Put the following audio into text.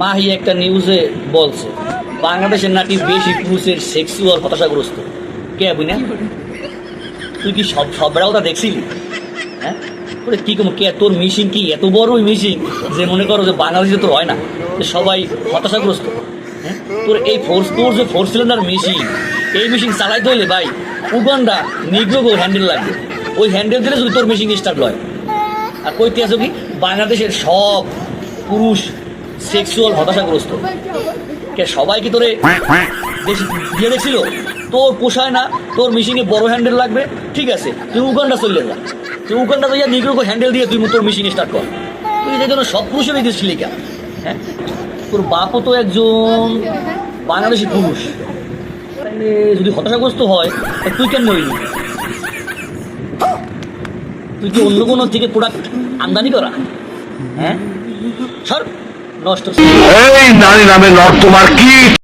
মাহি একটা নিউজে বলছে, বাংলাদেশের নাকি বেশি পুরুষের সেক্সুয়াল হতাশাগ্রস্ত। কে বুঝ তুই কি সব সব কথা দেখছিলি? হ্যাঁ? কি কম, কে তোর মিশিং কি এত বড় মিশিং যে মনে করো যে বাংলাদেশে তো হয় না সবাই হতাশাগ্রস্ত। হ্যাঁ? তোর এই ফোর্স তোর যে ফোর সিলিন্ডার মেশিন এই মেশিন চালাই হইলে ভাই উগান্ডা নিগ্রো হ্যান্ডেল লাগবে। ওই হ্যান্ডেল দিলে যদি তোর মেশিন স্টার্ট হয় আর কইতে আছো কি, বাংলাদেশের সব পুরুষ সেক্সুয়াল হতাশাগ্রস্ত। কে, সবাই কি তোরে দিয়ে দেখছিল তোর পোষায় না, তোর মেশিনে বড় হ্যান্ডেল লাগবে, ঠিক আছে, তুই উগান্ডা চললে যা তুই উগান্ডা তো নিগ্রোকে হ্যান্ডেল দিয়ে তুই তোর মেশিন স্টার্ট কর। তুই যে জন্য সব পুরুষের দিচ্ছিলি কেন? হ্যাঁ? তোর বাপও তো একজন বাংলাদেশি পুরুষ। যদি হতাশাগ্রস্ত হয় তুই কেন মরিলি? তুই কি অন্য কোনো থেকে প্রোডাক্ট আমদানি করা? হ্যাঁ? সর। নষ্ট এই নারী নামে নর্তমার কি